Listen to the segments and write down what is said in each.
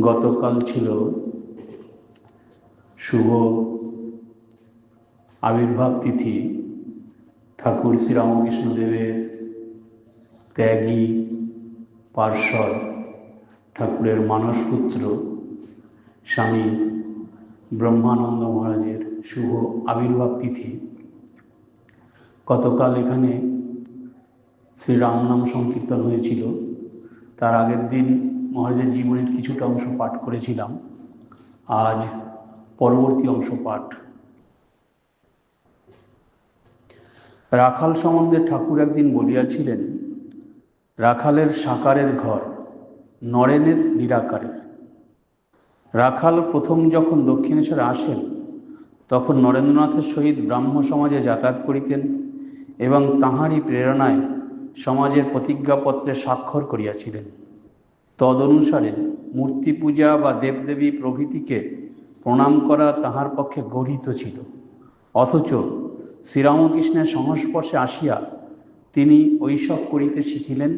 গতকাল ছিল শুভ আবির্ভাব তিথি। ঠাকুর শ্রীরামকৃষ্ণদেবের ত্যাগী পার্শ্বদ ঠাকুরের মানসপুত্র স্বামী ব্রহ্মানন্দ মহারাজের শুভ আবির্ভাব তিথি। গতকাল এখানে শ্রী রামনাম সংকীর্তন হয়েছিল। তার আগের দিন মহারাজের জীবনের কিছুটা অংশ পাঠ করেছিলাম। আজ পরবর্তী অংশ পাঠ। রাখাল সম্বন্ধে ঠাকুর একদিন বলিয়াছিলেন, রাখালের সাকারের ঘর নরেনের নিরাকারের। রাখাল প্রথম যখন দক্ষিণেশ্বরে আসেন, তখন নরেন্দ্রনাথের সহিত ব্রাহ্ম সমাজে যাতায়াত করিতেন এবং তাঁহারই প্রেরণায় সমাজের প্রতিজ্ঞাপত্রে স্বাক্ষর করিয়াছিলেন। তদনুসারে মূর্তি পূজা বা দেবদেবী প্রভৃতিকে প্রণাম করা তাহার পক্ষে গঠিত ছিল। অথচ শ্রীরামকৃষ্ণের সংস্পর্শে আসিয়া তিনি ঐসব করিতে শিখিলেন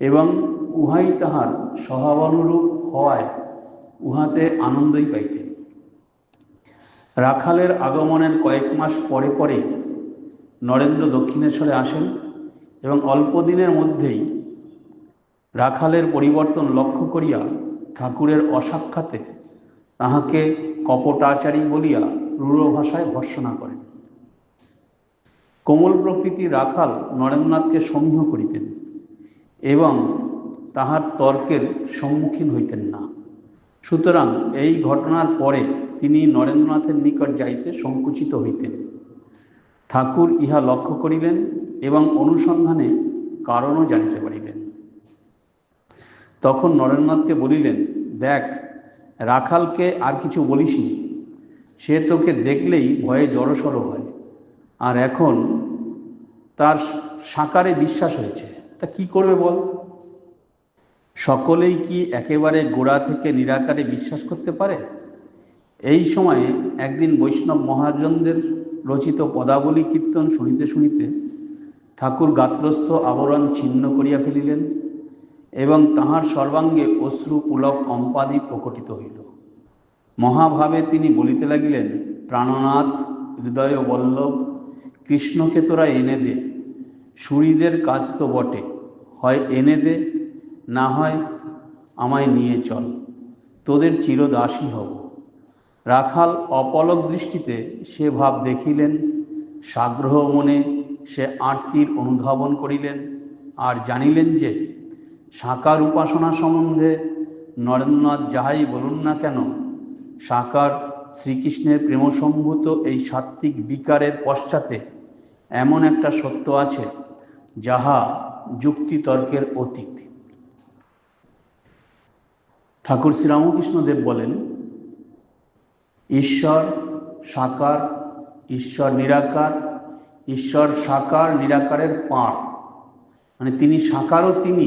এবং উহাই তাহার স্বভাবানুরূপ হওয়ায় উহাতে আনন্দই পাইতেন। রাখালের আগমনের কয়েক মাস পরে পরে নরেন্দ্র দক্ষিণেশ্বরে আসেন এবং অল্প দিনের মধ্যেই রাখালের পরিবর্তন লক্ষ্য করিয়া ঠাকুরের অসাক্ষাতে তাহাকে কপটাচারী বলিয়া রূঢ় ভাষায় ভর্সনা করেন। কোমল প্রকৃতি রাখাল নরেন্দ্রনাথকে সমীহ করিতেন এবং তাহার তর্কের সম্মুখীন হইতেন না। সুতরাং এই ঘটনার পরে তিনি নরেন্দ্রনাথের নিকট যাইতে সংকুচিত হইতেন। ঠাকুর ইহা লক্ষ্য করিলেন এবং অনুসন্ধানে কারণও জানিতে পারিলেন। তখন নরেন্দ্রনাথকে বলিলেন, দেখ, রাখালকে আর কিছু বলিসনি সে তোকে দেখলেই ভয়ে জড়সড় হয়। আর এখন তার সাকারে বিশ্বাস হয়েছে। তা কি করবে বল? সকলেই কি একেবারে গোড়া থেকে নিরাকারে বিশ্বাস করতে পারে? এই সময়ে একদিন বৈষ্ণব মহাজনদের রচিত পদাবলী কীর্তন শুনিতে শুনিতে ঠাকুর গাত্রস্থ আবরণ ছিন্ন করিয়া ফেলিলেন। এবং তাহার সর্বাঙ্গে অশ্রু পুলক কম্পাদি প্রকটিত হইল। মহাভাবে তিনি বলিতে লাগিলেন, প্রাণনাথ, হৃদয় বল্লভ, কৃষ্ণকে তোরা এনে দে। সুরীদের কাজ তো বটে, হয় এনে দে, না হয় আমায় নিয়ে চল। তোদের চিরদাসী হব। রাখাল অপলক দৃষ্টিতে সে ভাব দেখিলেন, সাগ্রহ মনে সে আরতির অনুধাবন করিলেন, আর জানিলেন যে সাকার উপাসনা সম্বন্ধে নরেন্দ্রনাথ যাহাই বলুন না কেন, সাকার শ্রীকৃষ্ণের প্রেমসম্ভূত এই সাত্ত্বিক বিকারের পশ্চাতে এমন একটা সত্য আছে, যাহা যুক্তিতর্কের অতীত। ঠাকুর শ্রীরামকৃষ্ণদেব বলেন, ঈশ্বর সাকার, ঈশ্বর নিরাকার, ঈশ্বর সাকার নিরাকারের পাঁড়। মানে তিনি সাকারও তিনি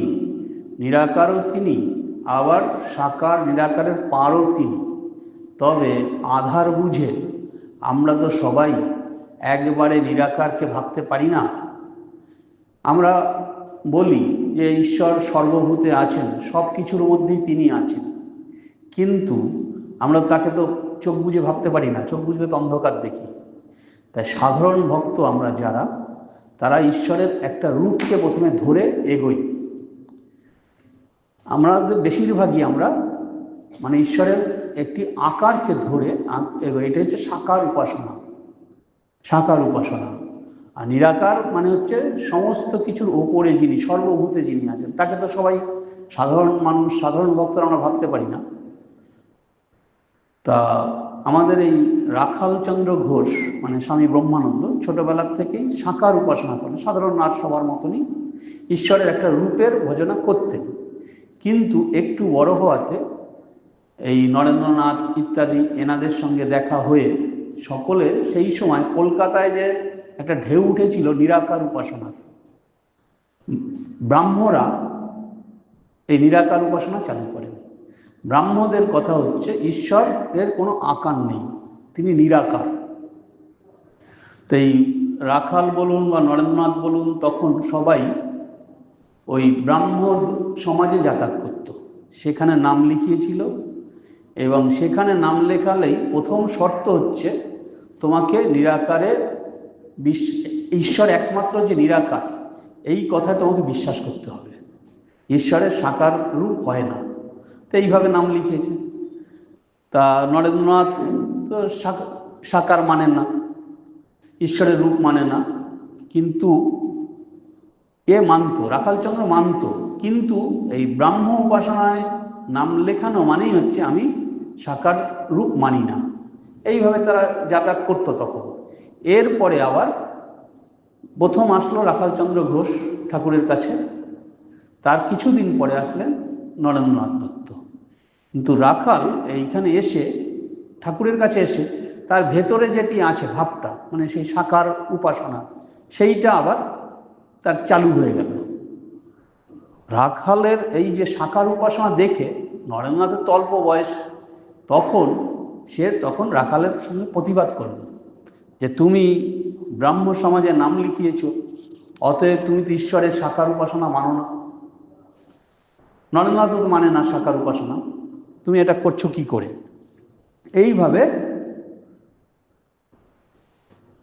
নিরাকারও তিনি, আবার সাকার নিরাকারের পারও তিনি। তবে আধার বুঝে আমরা তো সবাই একবারে নিরাকারকে ভাবতে পারি না। আমরা বলি যে ঈশ্বর সর্বভূতে আছেন সব কিছুর মধ্যেই তিনি আছেন। কিন্তু আমরা তাকে তো চোখ বুঝে ভাবতে পারি না, চোখ বুঝলে তো অন্ধকার দেখি। তাই সাধারণ ভক্ত আমরা যারা, তারা ঈশ্বরের একটা রূপকে প্রথমে ধরে এগোই। আমরা বেশিরভাগই আমরা মানে ঈশ্বরের একটি আকারকে ধরে এটা হচ্ছে সাকার উপাসনা। সাকার উপাসনা। আর নিরাকার মানে হচ্ছে সমস্ত কিছুর ওপরে যিনি, সর্বভূতে যিনি আছেন, তাকে তো সবাই সাধারণ মানুষ, সাধারণ ভক্তরা আমরা ভাবতে পারি না। তা আমাদের এই রাখালচন্দ্র ঘোষ মানে স্বামী ব্রহ্মানন্দ, ছোটবেলার থেকেই সাকার উপাসনা করেন, সাধারণ নাট সবার মতনই ঈশ্বরের একটা রূপের ভজনা করতেন। কিন্তু একটু বড় হওয়াতে এই নরেন্দ্রনাথ ইত্যাদি এনাদের সঙ্গে দেখা হয়ে সকলে সেই সময় কলকাতায় যে একটা ঢেউ উঠেছিল নিরাকার উপাসনার ব্রাহ্মরা এই নিরাকার উপাসনা চালু করেন। ব্রাহ্মদের কথা হচ্ছে, ঈশ্বরের কোনো আকার নেই, তিনি নিরাকার। তো এই রাখাল বলুন বা নরেন্দ্রনাথ বলুন, তখন সবাই ওই ব্রাহ্ম সমাজে যাতায়াত করত। সেখানে নাম লিখিয়েছিল এবং সেখানে নাম লেখালেই প্রথম শর্ত হচ্ছে তোমাকে নিরাকারের ঈশ্বর একমাত্র যে নিরাকার, এই কথায় তোমাকে বিশ্বাস করতে হবে। ঈশ্বরের সাকার রূপ হয় না। তো এইভাবে নাম লিখিয়েছে তা নরেন্দ্রনাথ তো সাকার মানেন না, ঈশ্বরের রূপ মানে না। কিন্তু এ মানত রাখালচন্দ্র মানত। কিন্তু এই ব্রাহ্ম উপাসনায় নাম লেখানো মানেই হচ্ছে আমি সাকার রূপ মানি না। এইভাবে তারা যাতায়াত করতো তখন। এরপরে আবার প্রথম আসলো রাখালচন্দ্র ঘোষ ঠাকুরের কাছে। তার কিছুদিন পরে আসলেন নরেন্দ্রনাথ দত্ত। কিন্তু রাখাল এইখানে এসে ঠাকুরের কাছে এসে তার ভেতরে যেটি আছে ভাবটা মানে সেই সাকার উপাসনা, সেইটা আবার তার চালু হয়ে গেল। রাখালের এই যে সাকার উপাসনা দেখে নরেন্দ্রনাথের তল্প বয়স, তখন সে তখন রাখালের সঙ্গে প্রতিবাদ করল যে তুমি ব্রাহ্ম সমাজে নাম লিখিয়েছ, অতএব তুমি তো ঈশ্বরের সাকার উপাসনা মানো না। নরেন্দ্রনাথ তো মানে না সাকার উপাসনা, তুমি এটা করছ কি করে? এইভাবে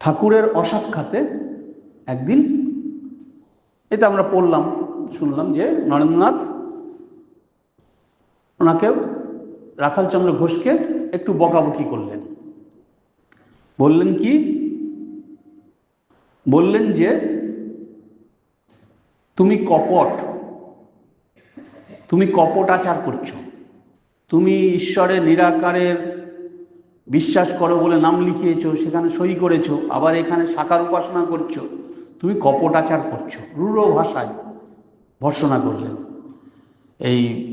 ঠাকুরের অসাক্ষাতে একদিন এটা আমরা পড়লাম, শুনলাম যে নরেন্দ্রনাথ ওনাকে রাখালচন্দ্র ঘোষকে একটু বকাবকি করলেন। বললেন কি? বললেন যে, তুমি কপট তুমি কপট আচার করছ। তুমি ঈশ্বরের নিরাকারের বিশ্বাস করো বলে নাম লিখিয়েছো, সেখানে সই করেছ, আবার এখানে সাকার উপাসনা করছ। তুমি কপটাচার করছ, রূঢ় ভাষায় ভর্সনা করলেন। এই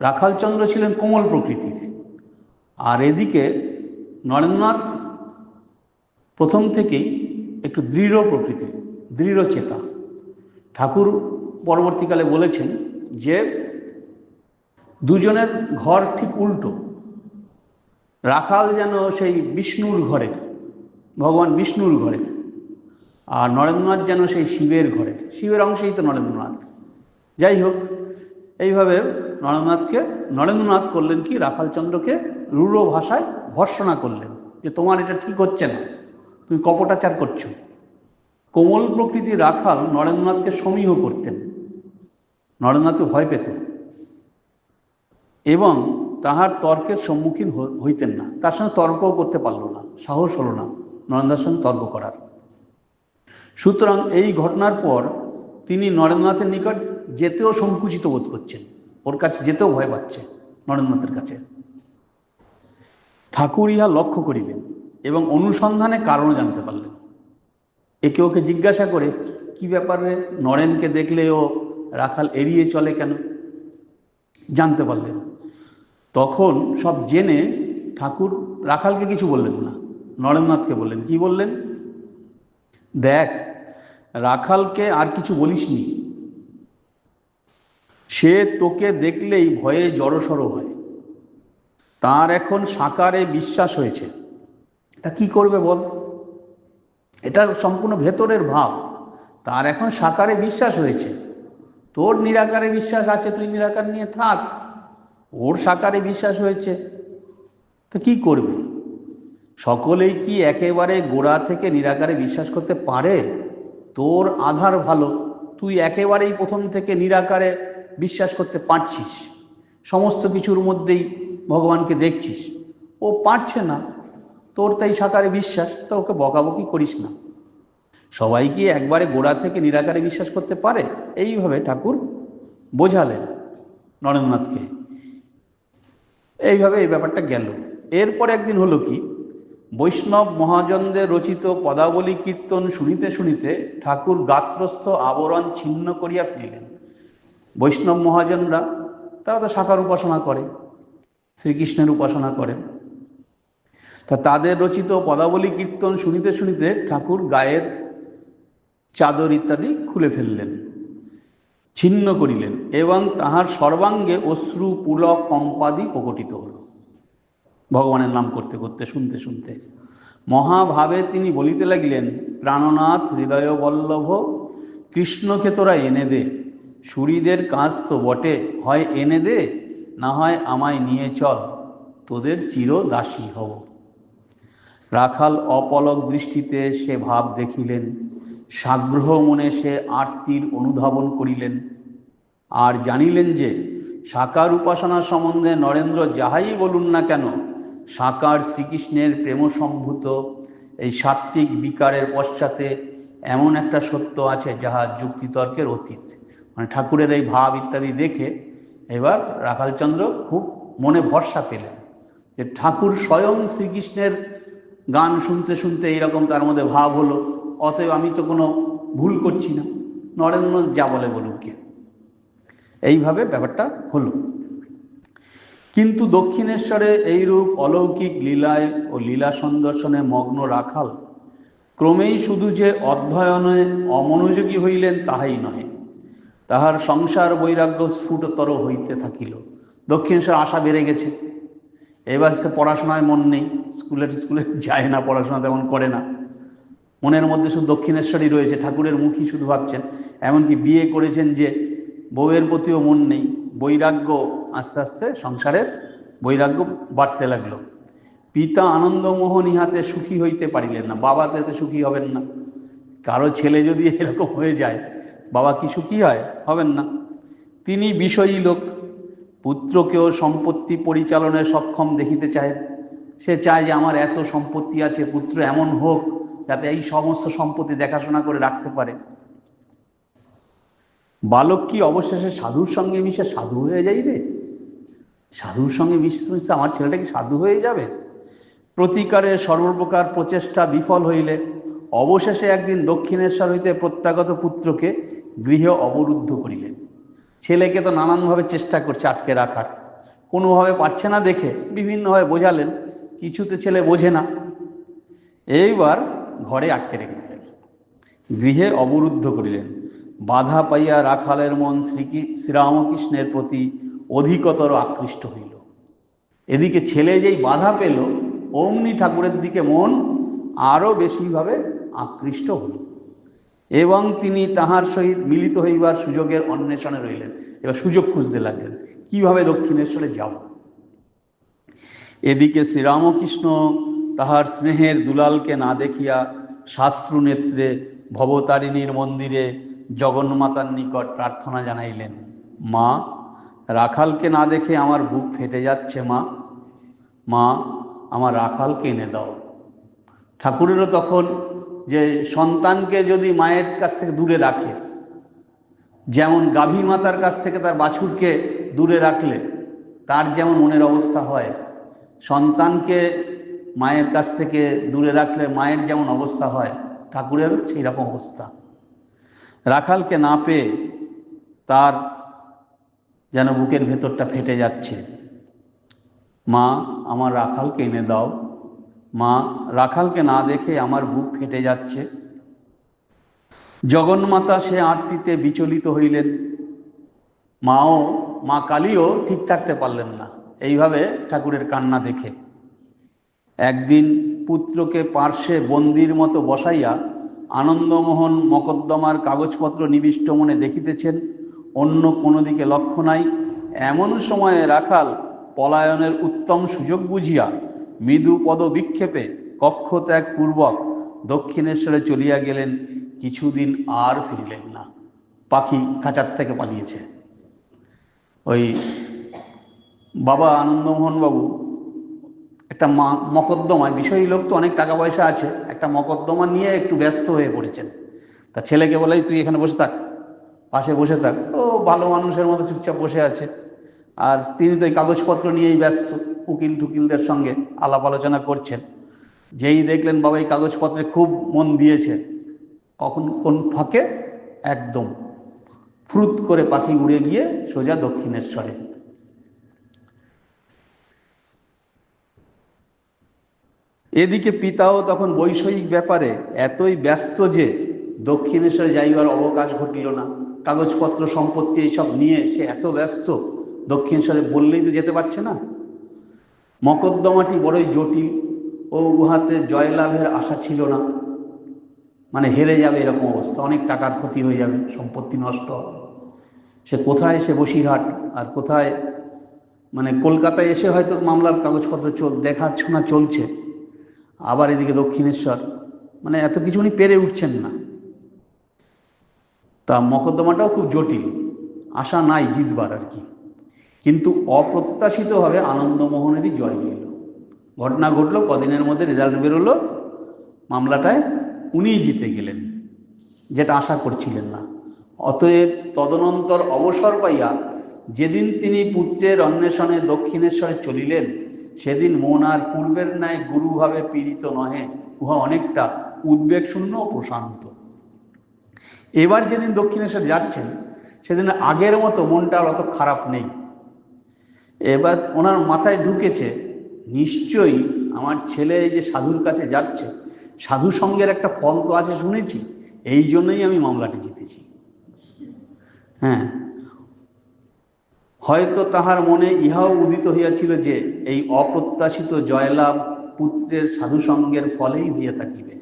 রাখালচন্দ্র ছিলেন কোমল প্রকৃতির। আর এদিকে নরেন্দ্রনাথ প্রথম থেকেই একটু দৃঢ় প্রকৃতির, দৃঢ় চেতা। ঠাকুর পরবর্তীকালে বলেছেন যে, দুজনের ঘর ঠিক উল্টো। রাখাল যেন সেই বিষ্ণুর ঘরে, ভগবান বিষ্ণুর ঘরে। আর নরেন্দ্রনাথ যেন সেই শিবের ঘরে, শিবের অংশেই তো নরেন্দ্রনাথ। যাই হোক, এইভাবে নরেন্দ্রনাথকে, নরেন্দ্রনাথ করলেন কি রাখালচন্দ্রকে রূঢ় ভাষায় ভর্সনা করলেন যে তোমার এটা ঠিক হচ্ছে না, তুমি কপটাচার করছ। কোমল প্রকৃতির রাখাল নরেন্দ্রনাথকে সমীহ করতেন। নরেন্দ্রনাথকে ভয় পেত। এবং তাহার তর্কের সম্মুখীন হইতেন না। তার সঙ্গে তর্কও করতে পারল না, সাহস হলো না নরেন্দ্রের সঙ্গে তর্ক করার। সুতরাং এই ঘটনার পর তিনি নরেন্দ্রনাথের নিকট যেতেও সংকুচিত বোধ করছেন। ওর কাছে যেতেও ভয় পাচ্ছে নরেন্দ্রনাথের কাছে। ঠাকুর ইহা লক্ষ্য করিলেন এবং অনুসন্ধানে কারণ জানতে পারলেন। একে ওকে জিজ্ঞাসা করে, কি ব্যাপারে নরেনকে দেখলে ও রাখাল এড়িয়ে চলে কেন? জানতে পারলেন। তখন সব জেনে ঠাকুর রাখালকে কিছু বললেন না, নরেন্দ্রনাথকে বললেন, কি বললেন? দেখ রাখালকে আর কিছু বলিসনি। সে তোকে দেখলেই ভয়ে জড়সড় হয়। তার এখন সাকারে বিশ্বাস হয়েছে। তা কি করবে বল? এটা সম্পূর্ণ ভেতরের ভাব। তার এখন সাকারে বিশ্বাস হয়েছে। তোর নিরাকারে বিশ্বাস আছে, তুই নিরাকার নিয়ে থাক। ওর সাকারে বিশ্বাস হয়েছে। তো কি করবে? সকলেই কি একেবারে গোড়া থেকে নিরাকারে বিশ্বাস করতে পারে? তোর আধার ভালো, তুই একেবারেই প্রথম থেকে নিরাকারে বিশ্বাস করতে পারছিস। সমস্ত কিছুর মধ্যেই ভগবানকে দেখছিস। ও পারছে না। তোর তাই সাকারে বিশ্বাস, তো ওকে বকাবকি করিস না। সবাই কি একবারে গোড়া থেকে নিরাকারে বিশ্বাস করতে পারে? এইভাবে ঠাকুর বোঝালেন নরেন্দ্রনাথকে। এইভাবে এই ব্যাপারটা গেল। এরপর একদিন হলো কি? বৈষ্ণব মহাজনদের রচিত পদাবলী কীর্তন শুনিতে শুনিতে ঠাকুর গাত্রস্থ আবরণ ছিন্ন করিয়া ফেলিলেন। বৈষ্ণব মহাজনরা, তারা তো সাকার উপাসনা করে, শ্রীকৃষ্ণের উপাসনা করে। তা তাদের রচিত পদাবলী কীর্তন শুনিতে শুনিতে ঠাকুর গায়ের চাদর ইত্যাদি খুলে ফেললেন, ছিন্ন করিলেন এবং তাহার সর্বাঙ্গে অশ্রু, পুলক, কম্পাদি প্রকটিত হল। ভগবানের নাম করতে করতে, শুনতে শুনতে। মহাভাবে তিনি বলিতে লাগিলেন, প্রাণনাথ হৃদয় বল্লভ কৃষ্ণকে তোরা এনে দে। সুরীদের কাজ তো বটে, হয় এনে দে, না হয় আমায় নিয়ে চল, তোদের চির দাসী হব। রাখাল অপলক দৃষ্টিতে সে ভাব দেখিলেন, সাগ্রহ মনে সে আরতির অনুধাবন করিলেন। আর জানিলেন যে, সাকার উপাসনা সম্বন্ধে নরেন্দ্র যাহাই বলুন না কেন সাকার শ্রীকৃষ্ণের প্রেমসম্ভূত এই সাত্ত্বিক বিকারের পশ্চাতে এমন একটা সত্য আছে যাহা যুক্তিতর্কের অতীত। মানে ঠাকুরের এই ভাব ইত্যাদি দেখে এবার রাখালচন্দ্র খুব মনে ভরসা পেলেন যে ঠাকুর স্বয়ং শ্রীকৃষ্ণের গান শুনতে শুনতে এইরকম তার মধ্যে ভাব হলো, অতএব আমি তো কোনো ভুল করছি না, নরেন্দ্র যা বলে বলুক কে এইভাবে ব্যাপারটা হলো। কিন্তু দক্ষিণেশ্বরে এইরূপ অলৌকিক লীলায় ও লীলা সন্দর্শনে মগ্ন রাখাল ক্রমেই শুধু যে অধ্যয়নে অমনোযোগী হইলেন তাহাই নহে। তাহার সংসার বৈরাগ্য স্ফুটতর হইতে থাকিল। দক্ষিণেশ্বর আশা বেড়ে গেছে। এবার সে পড়াশোনায় মন নেই। স্কুলে স্কুলে যায় না, পড়াশোনা তেমন করে না। মনের মধ্যে শুধু দক্ষিণেশ্বরই রয়েছে। ঠাকুরের মুখই শুধু ভাবছেন। এমনকি বিয়ে করেছেন যে বউয়ের প্রতিও মন নেই। বৈরাগ্য আস্তে আস্তে সংসারের বৈরাগ্য বাড়তে লাগল। পিতা আনন্দমোহন ইহাতে সুখী হইতে পারিলেন না বাবা তো সুখী হবেন না। কারও ছেলে যদি এরকম হয়ে যায়, বাবা কি সুখী হয়? হবেন না। তিনি বিষয়ী লোক, পুত্রকেও সম্পত্তি পরিচালনায় সক্ষম দেখিতে চায়। সে চায় যে আমার এত সম্পত্তি আছে, পুত্র এমন হোক, যাতে এই সমস্ত সম্পত্তি দেখাশোনা করে রাখতে পারে। বালক কি অবশেষে সাধুর সঙ্গে মিশে সাধু হয়ে যাইবে? সাধুর সঙ্গে মিশতে মিশতে আমার ছেলেটা কি সাধু হয়ে যাবে? প্রতিকারের সর্বপ্রকার প্রচেষ্টা বিফল হইলে অবশেষে একদিন দক্ষিণেশ্বর হইতে প্রত্যাগত পুত্রকে গৃহে অবরুদ্ধ করিলেন। ছেলেকে তো নানানভাবে চেষ্টা করছে আটকে রাখার। কোনোভাবে পারছে না দেখে বিভিন্নভাবে বোঝালেন, কিছুতে ছেলে বোঝে না। এইবার ঘরে আটকে রেখে দিলেন। গৃহে অবরুদ্ধ করিলেন। বাধা পাইয়া রাখালের মন শ্রী শ্রীরামকৃষ্ণের প্রতি অধিকতর আকৃষ্ট হইল। এদিকে ছেলে যেই বাধা পেল, অমনি ঠাকুরের দিকে মন আরও বেশিভাবে আকৃষ্ট হল। এবং তিনি তাহার সহিত মিলিত হইবার সুযোগের অন্বেষণে রইলেন। এবার সুযোগ খুঁজতে লাগলেন, কীভাবে দক্ষিণেশ্বরে যাব? এদিকে শ্রীরামকৃষ্ণ তাহার স্নেহের দুলালকে না দেখিয়া শাস্ত্রু নেত্রে ভবতারিণীর মন্দিরে জগন্মাতার নিকট প্রার্থনা জানাইলেন, মা, রাখালকে না দেখে আমার বুক ফেটে যাচ্ছে, মা। মা, আমার রাখালকে এনে দাও। ঠাকুরেরও তখন যে সন্তানকে যদি মায়ের কাছ থেকে দূরে রাখে, যেমন গাভী মাতার কাছ থেকে তার বাছুরকে দূরে রাখলে, তার যেমন মনের অবস্থা হয়, সন্তানকে মায়ের কাছ থেকে দূরে রাখলে মায়ের যেমন অবস্থা হয়, ঠাকুরেরও সেই রকম অবস্থা। রাখালকে না পেয়ে তার যেন বুকের ভেতরটা ফেটে যাচ্ছে। মা, আমার রাখালকে এনে দাও। মা, রাখালকে না দেখে আমার বুক ফেটে যাচ্ছে। জগন্মাতা সে আরতিতে বিচলিত হইলেন। মাও, মা কালীও ঠিক থাকতে পারলেন না। এইভাবে ঠাকুরের কান্না দেখে। একদিন পুত্রকে পার্শ্বে বন্দির মতো বসাইয়া আনন্দমোহন মকদ্দমার কাগজপত্র নিবিষ্ট মনে দেখিতেছেন, অন্য কোনো দিকে লক্ষ্য নাই। এমন সময়ে রাখাল পলায়নের উত্তম সুযোগ বুঝিয়া মৃদু পদ বিক্ষেপে কক্ষ ত্যাগ পূর্বক দক্ষিণেশ্বরে চলিয়া গেলেন, কিছুদিন আর ফিরিলেন না। পাখি খাঁচার থেকে পালিয়েছে। ওই বাবা আনন্দমোহন বাবু একটা মকদ্দমায় বিষয়ী লোক তো অনেক টাকা পয়সা আছে, একটা মকদ্দমা নিয়ে একটু ব্যস্ত হয়ে পড়েছেন। তা ছেলেকে বলে, তুই এখানে বসে থাক, পাশে বসে থাক। ও ভালো মানুষের মতো চুপচাপ বসে আছে। আর তিনি তো এই কাগজপত্র নিয়েই ব্যস্ত, উকিল টুকিলদের সঙ্গে আলাপ আলোচনা করছেন। যেই দেখলেন, বাবা, এই কাগজপত্রে খুব মন দিয়েছে। কখন, কোন ফাঁকে? একদম। ফ্রুত করে পাখি উড়ে গিয়ে সোজা দক্ষিণেশ্বরে। এদিকে পিতাও তখন বৈষয়িক ব্যাপারে এতই ব্যস্ত যে দক্ষিণেশ্বরে যাইবার অবকাশ ঘটিল না। কাগজপত্র, সম্পত্তি এইসব নিয়ে সে এত ব্যস্ত, দক্ষিণেশ্বরে বললেই তো যেতে পারছে না। মকদ্দমাটি বড়ই জটিল ও উহাতে জয়লাভের আশা ছিল না। মানে হেরে যাবে এরকম অবস্থা, অনেক টাকার ক্ষতি হয়ে যাবে, সম্পত্তি নষ্ট সে কোথায় সে বসিরহাট, আর কোথায় মানে কলকাতায় এসে হয়তো মামলার কাগজপত্র চল দেখাশোনা চলছে। আবার এদিকে দক্ষিণেশ্বর। মানে এত কিছু উনি পেরে উঠছেন না। তা মকদ্দমাটাও খুব জটিল। আশা নাই জিতবার আর কি। কিন্তু অপ্রত্যাশিতভাবে আনন্দমোহনেরই জয় হইল ঘটনা ঘটলো, কদিনের মধ্যে রেজাল্ট বেরোলো। মামলাটায় উনিই জিতে গেলেন, যেটা আশা করছিলেন না। অতএব তদনন্তর অবসর পাইয়া যেদিন তিনি পুত্রের অন্বেষণে দক্ষিণেশ্বরে চলিলেন সেদিন মন আর পূর্বের ন্যায় গুরুভাবে পীড়িত নহে, উহা অনেকটা উদ্বেগ শূন্য ও প্রশান্ত। এবার যেদিন দক্ষিণেশ্বর যাচ্ছেন, সেদিন আগের মতো মনটা অত খারাপ নেই। এবার ওনার মাথায় ঢুকেছে, নিশ্চয়ই আমার ছেলে এই যে সাধুর কাছে যাচ্ছে, সাধু সঙ্গের একটা ফল তো আছে শুনেছি, এই জন্যই আমি মামলাটি জিতেছি। হ্যাঁ হয়তো তাহার মনে ইহাও উদিত হইয়াছিল যে এই অপ্রত্যাশিত জয়লাভ পুত্রের সাধুসঙ্গের ফলেই হইয়া থাকিবে।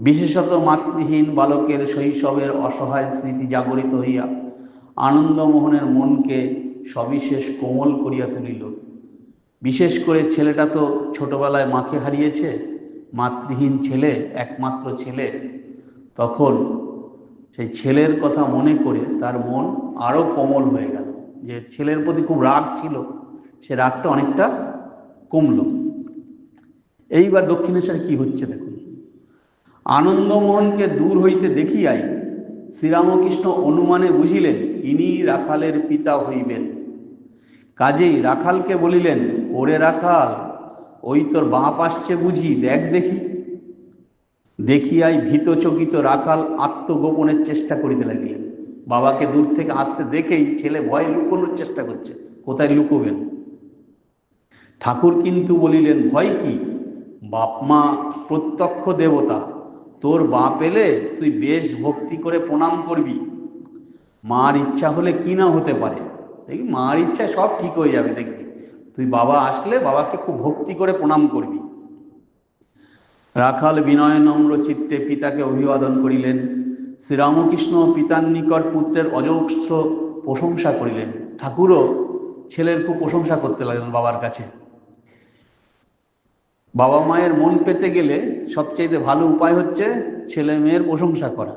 বিশেষত মাতৃহীন বালকের শৈশবের অসহায় স্মৃতি জাগরিত হইয়া আনন্দমোহনের মনকে সবিশেষ কোমল করিয়া তুলিল। বিশেষ করে ছেলেটা তো ছোটবেলায় মাকে হারিয়েছে, মাতৃহীন ছেলে, একমাত্র ছেলে। তখন সেই ছেলের কথা মনে করে তার মন আরও কোমল হয়ে গেল। যে ছেলের প্রতি খুব রাগ ছিল, সে রাগটা অনেকটা কমলো। এইবার দক্ষিণেশ্বরে কি হচ্ছে দেখুন। আনন্দমোহনকে দূর হইতে দেখিয়াই শ্রীরামকৃষ্ণ অনুমানে বুঝিলেন, ইনি রাখালের পিতা হইবেন। কাজেই রাখালকে বলিলেন, ওরে রাখাল, ওই তোর বাপ আসছে বুঝি, দেখ দেখি। দেখিয়াই ভীতচকিত রাখাল আত্মগোপনের চেষ্টা করিতে লাগিলেন। বাবাকে দূর থেকে আসতে দেখেই ছেলে ভয় লুকোনোর চেষ্টা করছে। কোথায় লুকোবেন? ঠাকুর কিন্তু বলিলেন, ভয় কি? বাপ মা প্রত্যক্ষ দেবতা, তোর বাপ এলে তুই বেশ ভক্তি করে প্রণাম করবি। মার ইচ্ছা হলে কি না হতে পারে? দেখবি, মার ইচ্ছা সব ঠিক হয়ে যাবে, দেখবি। তুই বাবা আসলে বাবাকে খুব ভক্তি করে প্রণাম করবি। রাখাল বিনয় নম্র চিত্তে পিতাকে অভিবাদন করিলেন। শ্রীরামকৃষ্ণ পিতার নিকট পুত্রের অজস্র প্রশংসা করিলেন। ঠাকুরও ছেলের খুব প্রশংসা করতে লাগলেন বাবার কাছে। বাবা মায়ের মন পেতে গেলে সবচেয়ে ভালো উপায় হচ্ছে ছেলে মেয়ের প্রশংসা করা।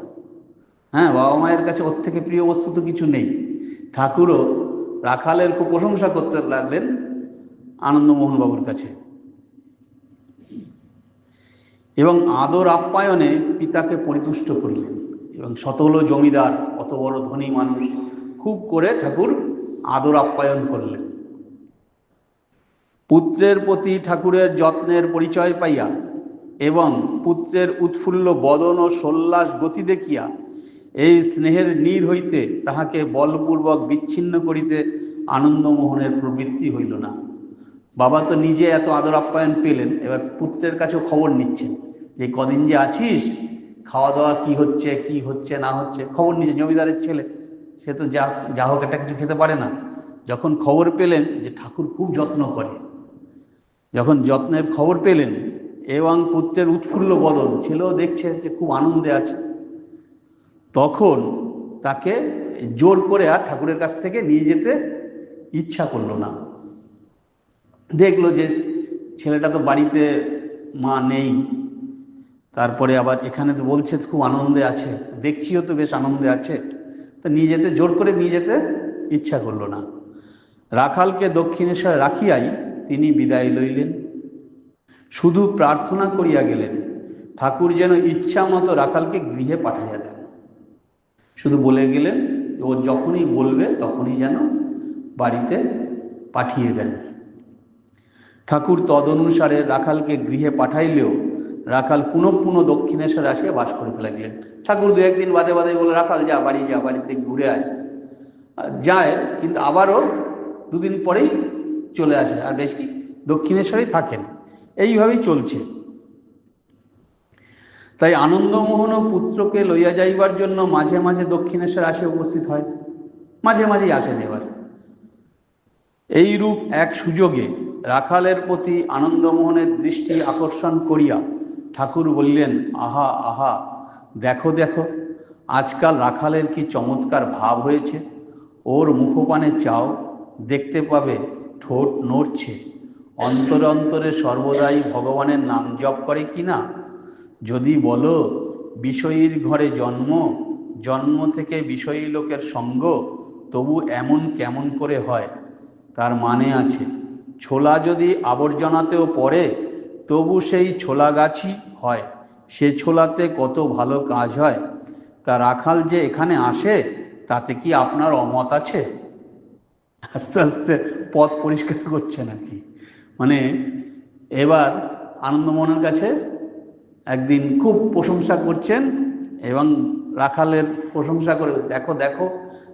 হ্যাঁ বাবা মায়ের কাছে ওর থেকে প্রিয় বস্তু তো কিছু নেই। ঠাকুরও রাখালের খুব প্রশংসা করতে লাগলেন আনন্দমোহন বাবুর কাছে। এবং আদর আপ্যায়নে পিতাকে পরিতুষ্ট করিলেন। এবং শতল জমিদার অত বড় ধনী মানুষ, খুব করে ঠাকুর আদর আপ্যায়ন করলেন। পুত্রের প্রতি ঠাকুরের যত্নের পরিচয় পাইয়া এবং পুত্রের উৎফুল্ল বদন ও সোল্লাস গতি দেখিয়া এই স্নেহের নীর হইতে তাহাকে বলপূর্বক বিচ্ছিন্ন করিতে আনন্দমোহনের প্রবৃত্তি হইল না। বাবা তো নিজে এত আদর আপ্যায়ন পেলেন, এবার পুত্রের কাছেও খবর নিচ্ছেন যে কদিন যে আছিস খাওয়া দাওয়া কি হচ্ছে কি হচ্ছে, না হচ্ছে, খবর নিচ্ছে জমিদারের ছেলে, সে তো যা যা হোক একটা কিছু খেতে পারে না। যখন খবর পেলেন যে ঠাকুর খুব যত্ন করে, যখন যত্নের খবর পেলেন, এবং পুত্রের উৎফুল্ল বদন, ছেলেও দেখছে যে খুব আনন্দে আছে, তখন তাকে জোর করে আর ঠাকুরের কাছ থেকে নিয়ে যেতে ইচ্ছা করল না। দেখল যে ছেলেটা তো বাড়িতে মা নেই তারপরে আবার এখানে তো বলছে খুব আনন্দে আছে। দেখছিও তো বেশ আনন্দে আছে। তা নিয়ে যেতে, জোর করে নিয়ে যেতে ইচ্ছা করল না। রাখালকে দক্ষিণেশ্বরে রাখিয়াই তিনি বিদায় লইলেন। শুধু প্রার্থনা করিয়া গেলেন, ঠাকুর যেন ইচ্ছা মতো রাখালকে গৃহে পাঠাইয়া দেন। শুধু বলে গেলেন, ও যখনই বলবে তখনই যেন বাড়িতে পাঠিয়ে দেন। ঠাকুর তদনুসারে রাখালকে গৃহে পাঠাইলেও রাখাল পুনঃ পুনঃ দক্ষিণেশ্বরে আসিয়া বাস করতে লাগলেন ঠাকুর দু একদিন বাদে বাদে বলে, রাখাল, যা, বাড়ি যা, বাড়িতে ঘুরে আয়। যায়, কিন্তু আবারও দুদিন পরেই চলে আসে। আর বেশ কি, দক্ষিণেশ্বরেই থাকেন। এইভাবেই চলছে। তাই আনন্দমোহন পুত্রকে লইয়া যাইবার জন্য মাঝে মাঝে দক্ষিণেশ্বর আসে উপস্থিত হয়। মাঝে মাঝেই আসেন এবার। এইরূপ এক সুযোগে রাখালের প্রতি আনন্দমোহনের দৃষ্টি আকর্ষণ করিয়া ঠাকুর বললেন, আহা আহা, দেখো দেখো, আজকাল রাখালের কি চমৎকার ভাব হয়েছে। ওর মুখপানে চাও, দেখতে পাবে, ঠোঁট নড়ছে। অন্তরে অন্তরে সর্বদাই ভগবানের নাম জপ করে কি না? যদি বলো, বিষয়ীর ঘরে জন্ম জন্ম থেকে বিষয়ী লোকের সঙ্গ, তবু এমন কেমন করে হয়? তার মানে আছে, ছোলা যদি আবর্জনাতেও পড়ে তবু সেই ছোলা গাছই হয়। সে ছোলাতে কত ভালো কাজ হয়। তা রাখাল যে এখানে আসে, তাতে কি আপনার অমত আছে? আস্তে আস্তে পথ পরিষ্কার করছে নাকি? মানে এবার আনন্দমোহনের কাছে একদিন খুব প্রশংসা করছেন এবং রাখালের প্রশংসা করে, দেখো দেখো,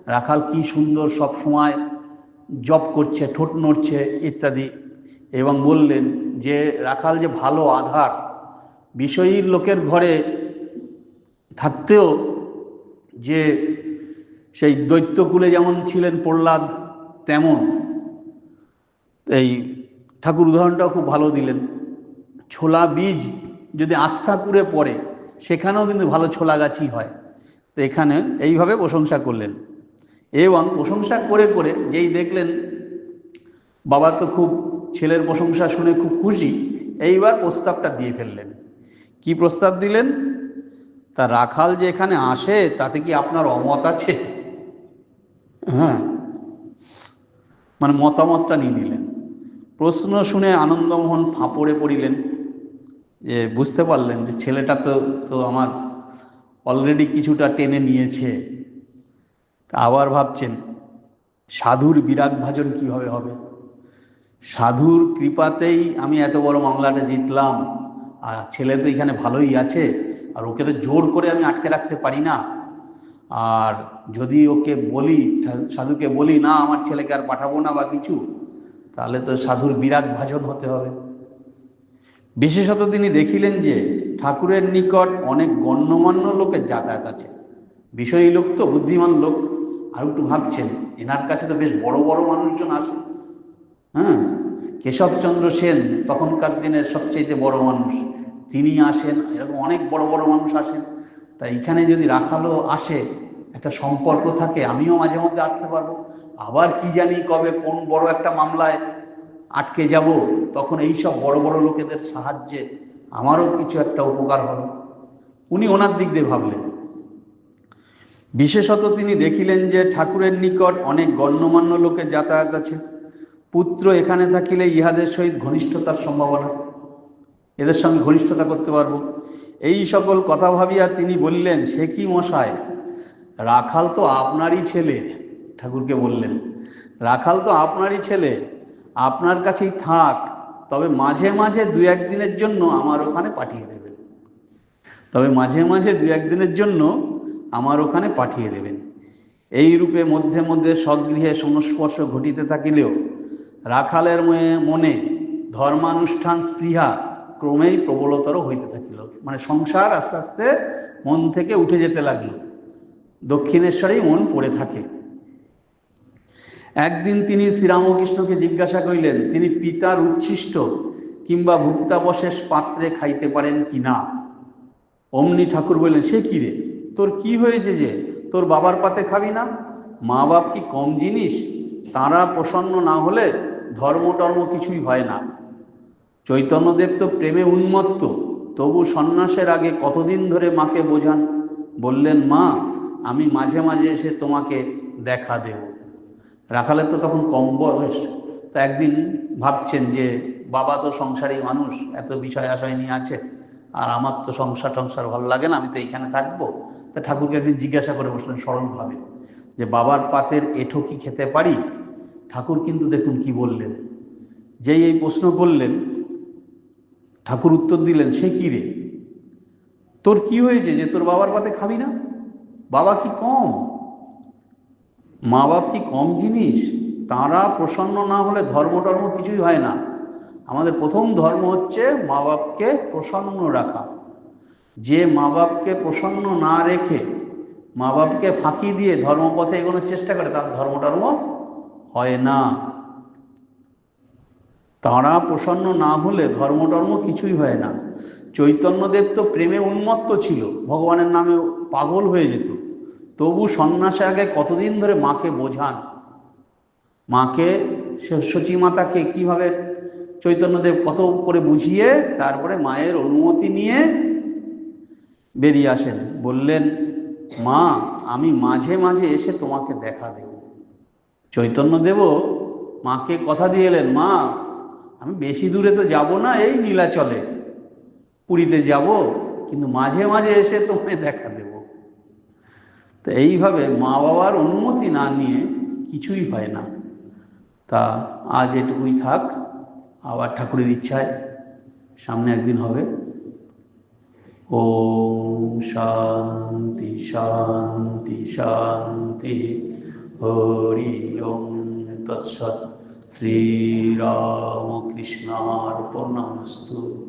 রাখাল কি সুন্দর সব সময় জব করছে, ঠোঁট নড়ছে, ইত্যাদি। এবং বললেন যে, রাখাল যে ভালো আধার, বিষয়ীর লোকের ঘরে থাকতেও যে সেই দৈত্যকুলে যেমন ছিলেন প্রহ্লাদ, তেমন এই ঠাকুর উদাহরণটাও খুব ভালো দিলেন। ছোলা বীজ যদি আস্থাপুরে পড়ে, সেখানেও কিন্তু ভালো ছোলা গাছই হয়। তো এখানে এইভাবে প্রশংসা করলেন। এবং প্রশংসা করে করে যেই দেখলেন, বাবা তো খুব ছেলের প্রশংসা শুনে খুব খুশি। এইবার প্রস্তাবটা দিয়ে ফেললেন। কি প্রস্তাব দিলেন? তা রাখাল যে এখানে আসে, তাতে কি আপনার অমত আছে? হ্যাঁ। মানে মতামতটা নিয়ে নিলেন। প্রশ্ন শুনে আনন্দমোহন ফাঁপড়ে পড়িলেন। যে বুঝতে পারলেন যে ছেলেটা তো তো আমার অলরেডি কিছুটা টেনে নিয়েছে। আবার ভাবছেন, সাধুর বিরাগ ভাজন কীভাবে হবে? সাধুর কৃপাতেই আমি এত বড় মামলাটা জিতলাম। আর ছেলে তো এখানে ভালোই আছে, আর ওকে তো জোর করে আমি আটকে রাখতে পারি না। আর যদি ওকে বলি, সাধুকে বলি, না, আমার ছেলেকে আর পাঠাবো না বা কিছু, তাহলে তো সাধুর বিরাট ভাজন হতে হবে। বিশেষত তিনি দেখিলেন যে ঠাকুরের নিকট অনেক গণ্যমান্য লোকের যাতায়াত আছে। বিষয়ী লোক তো, বুদ্ধিমান লোক। আর একটু ভাবছেন, এনার কাছে তো বেশ বড় বড় মানুষজন আসে। হ্যাঁ? কেশবচন্দ্র সেন তখনকার দিনের সবচেয়ে বড় মানুষ। তিনি আসেন, এরকম অনেক বড় বড় মানুষ আসেন। তা এখানে যদি রাখালো আসে, একটা সম্পর্ক থাকে, আমিও মাঝে মধ্যে আসতে পারব। আবার কি জানি কবে কোন বড় একটা মামলায় আটকে যাব, তখন এই সব বড় বড় লোকেদের সাহায্যে আমারও কিছু একটা উপকার হবে। উনি ওনার দিক দিয়ে ভাবলেন। বিশেষত তিনি দেখিলেন যে ঠাকুরের নিকট অনেক গণ্যমান্য লোকের যাতায়াত আছে। পুত্র এখানে থাকিলে ইহাদের সহিত ঘনিষ্ঠতার সম্ভাবনা। এদের সঙ্গে ঘনিষ্ঠতা করতে পারব। এই সকল কথা ভাবিয়া তিনি বললেন, সে কি মশায়? রাখাল তো আপনারই ছেলে। ঠাকুরকে বললেন, রাখাল তো আপনারই ছেলে। আপনার কাছেই থাক, তবে মাঝে মাঝে দু একদিনের জন্য আমার ওখানে পাঠিয়ে দেবেন। তবে মাঝে মাঝে দু একদিনের জন্য আমার ওখানে পাঠিয়ে দেবেন। এই রূপে মধ্যে মধ্যে স্বগৃহে সংস্পর্শ ঘটিতে থাকিলেও রাখালের মনে ধর্মানুষ্ঠান স্পৃহা ক্রমেই প্রবলতর হইতে থাকিল। মানে সংসার আস্তে আস্তে মন থেকে উঠে যেতে লাগল। দক্ষিণেশ্বরেই মন পড়ে থাকে। একদিন তিনি শ্রীরামকৃষ্ণকে জিজ্ঞাসা করিলেন, তিনি পিতার উচ্ছিষ্ট কিংবা ভুক্তাবশেষ পাত্রে খাইতে পারেন কি না? অমনি ঠাকুর বললেন, সে কি রে? তোর কি হয়েছে যে? তোর বাবার পাতে খাবি না? মা বাপ কি কম জিনিস? তারা প্রসন্ন না হলে ধর্ম টর্ম কিছুই হয় না। চৈতন্যদেব তো প্রেমে উন্মত্ত, তবু সন্ন্যাসের আগে কতদিন ধরে মাকে বোঝান? বললেন, মা, আমি মাঝে মাঝে এসে তোমাকে দেখা দেব। রাখালের তো তখন কম বয়স। তা একদিন ভাবছেন যে, বাবা তো সংসারী মানুষ, এত বিষয় আশয় নিয়ে আছে, আর আমার তো সংসার টংসার ভালো লাগে না, আমি তো এইখানে থাকব। তা ঠাকুরকে একদিন জিজ্ঞাসা করে বসলেন সরলভাবে যে, বাবার পাতের এঠো কি খেতে পারি? ঠাকুর কিন্তু দেখুন কি বললেন? যেই এই প্রশ্ন করলেন, ঠাকুর উত্তর দিলেন, সে কি রে? তোর কি হয়েছে যে তোর বাবার পাতে খাবি না? বাবা কি কম? মা বাপ কি কম জিনিস? তারা প্রসন্ন না হলে ধর্ম টর্ম কিছুই হয় না। আমাদের প্রথম ধর্ম হচ্ছে মা বাপকে প্রসন্ন রাখা। যে মা বাপকে প্রসন্ন না রেখে মা বাপকে ফাঁকি দিয়ে ধর্মপথে এগোনোর চেষ্টা করে, তার ধর্ম টর্ম হয় না। তারা প্রসন্ন না হলে ধর্ম টর্ম কিছুই হয় না। চৈতন্যদেব তো প্রেমে উন্মত্ত ছিল, ভগবানের নামে পাগল হয়ে যেত। তবু সন্ন্যাসে আগে কতদিন ধরে মাকে বোঝান? মাকে মাতাকে কীভাবে চৈতন্যদেব কত করে বুঝিয়ে তারপরে মায়ের অনুমতি নিয়ে বেরিয়ে আসেন। বললেন, মা, আমি মাঝে মাঝে এসে তোমাকে দেখা দেব। চৈতন্যদেবও মাকে কথা দিয়ে এলেন, মা, আমি বেশি দূরে তো যাব না, এই নীলাচলে। পুরীতে যাব, কিন্তু মাঝে মাঝে এসে তোমায় দেখা দেব। তো এইভাবে মা বাবার অনুমতি না নিয়ে কিছুই হয় না। তা আজ এটুকুই থাক, আবার ঠাকুরের ইচ্ছায় সামনে একদিন হবে। ওম শান্তি শান্তি শান্তি। হরি ওম তৎসৎ। শ্রীরামকৃষ্ণার্পণমস্তু